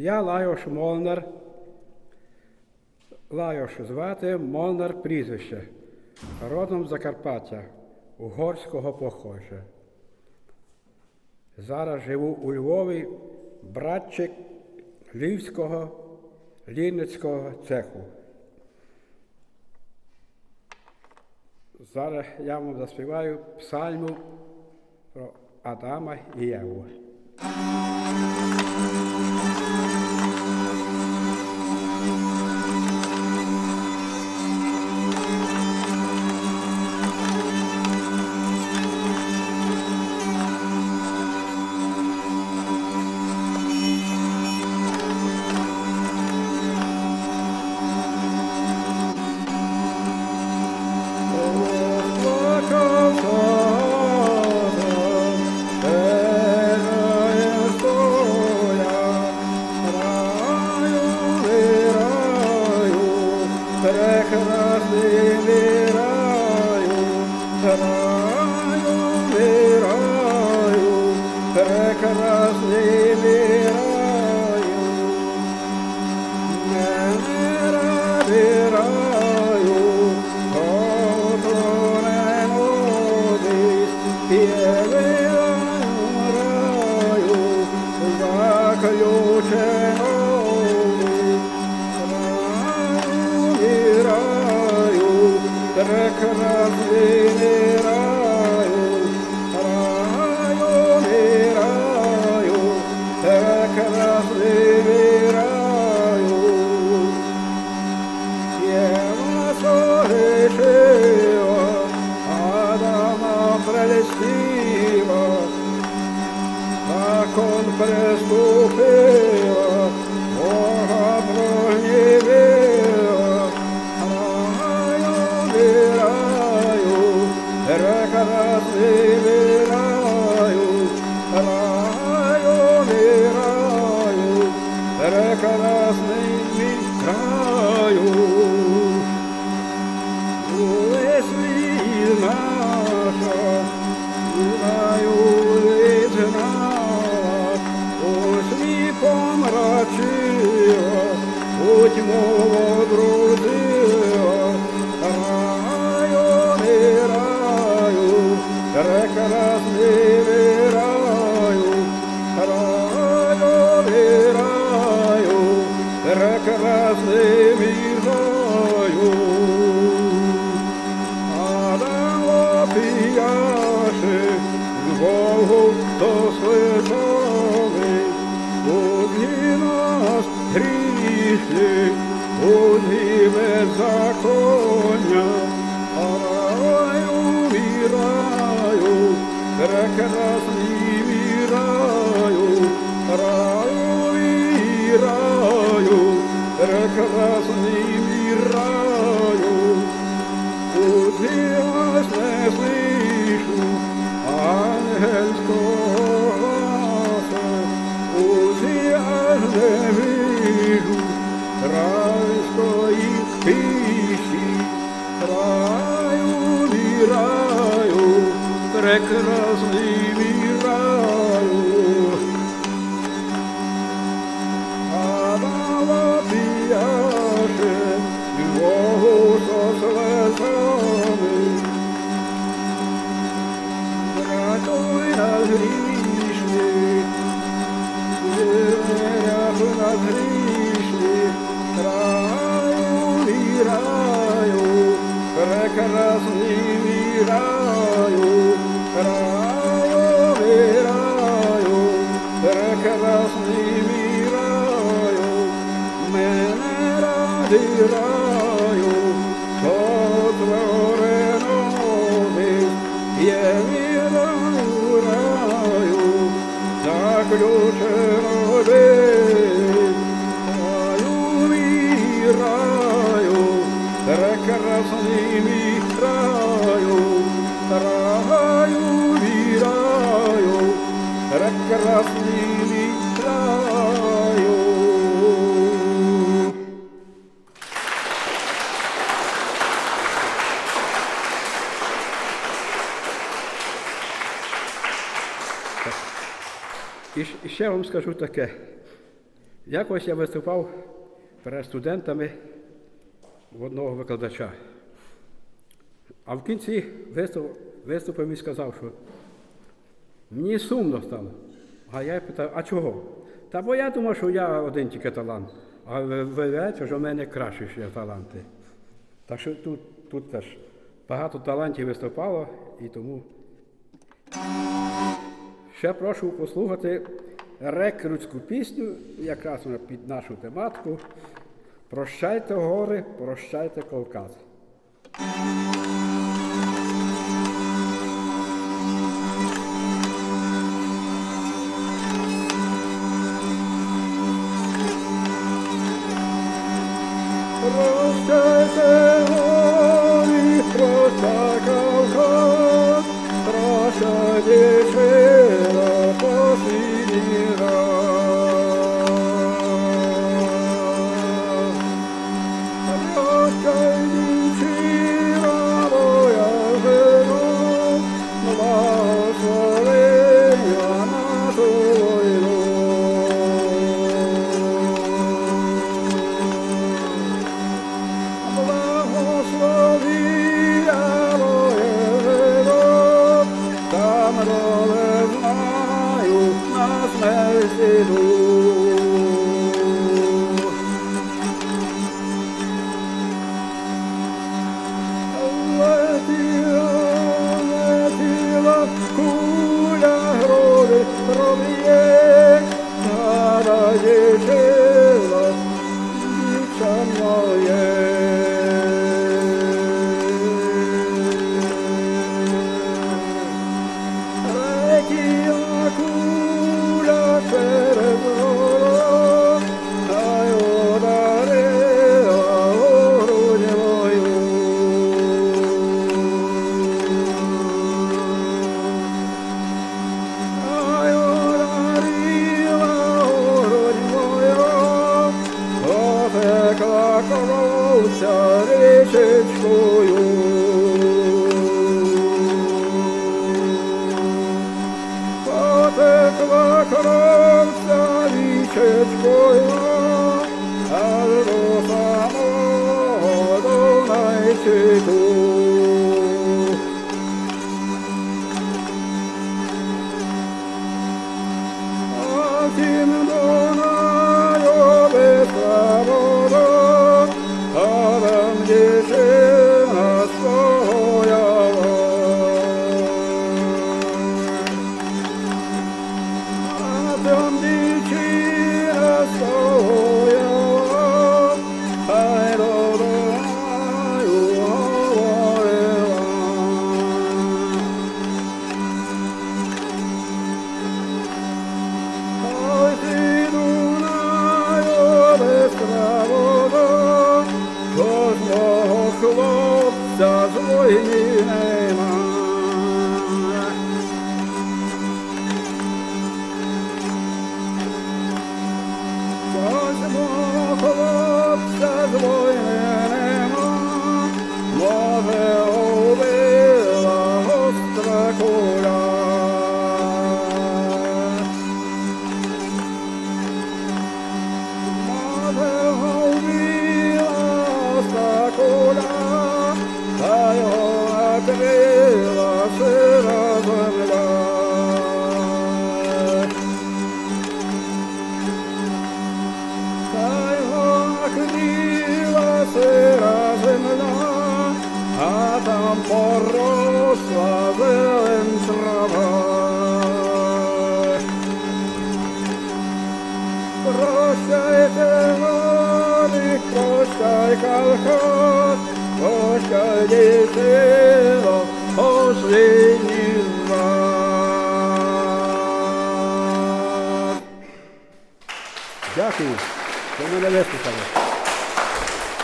Я Лайош Молнар. Лайош звати Молнар прізвище. Родом Закарпаття, угорського походжа. Зараз живу у Львові, братчик Львівського лінницького цеху. Зараз я вам заспіваю псальму про Адама і Єву. Прекрасний віраю. Мене радираю, котре молодість, є раю, заключений. Раю, раю, прекрасний прекрасний віраю, раю, одні нас грішні, одні беззаконня, а раю віраю, прекрасний мираю, раю віраю, прекрасний прекрасний віраю. Адама п'яше, Богу сослезами. Рятуй нас грішних, Рятуй нас грішних, Раю, віраю, прекрасний віраю, hatıra ще вам скажу таке. Якось я виступав перед студентами в одного викладача. А в кінці виступ, виступив і сказав, що мені сумно стало. А я питав, а чого? Та бо я думав, що я один тільки талант. А ви- виявляється, що в мене кращі ще таланти. Так що тут, тут теж багато талантів виступало і тому. Ще прошу послухати рекрутську пісню, якраз під нашу тематику. Прощайте гори, прощайте Кавказ. 고요 아르로 사모 도나이 주구 yeah. Поросла зелень трава. Прощайте, гори, прощай. Дякую, що мене вислухали.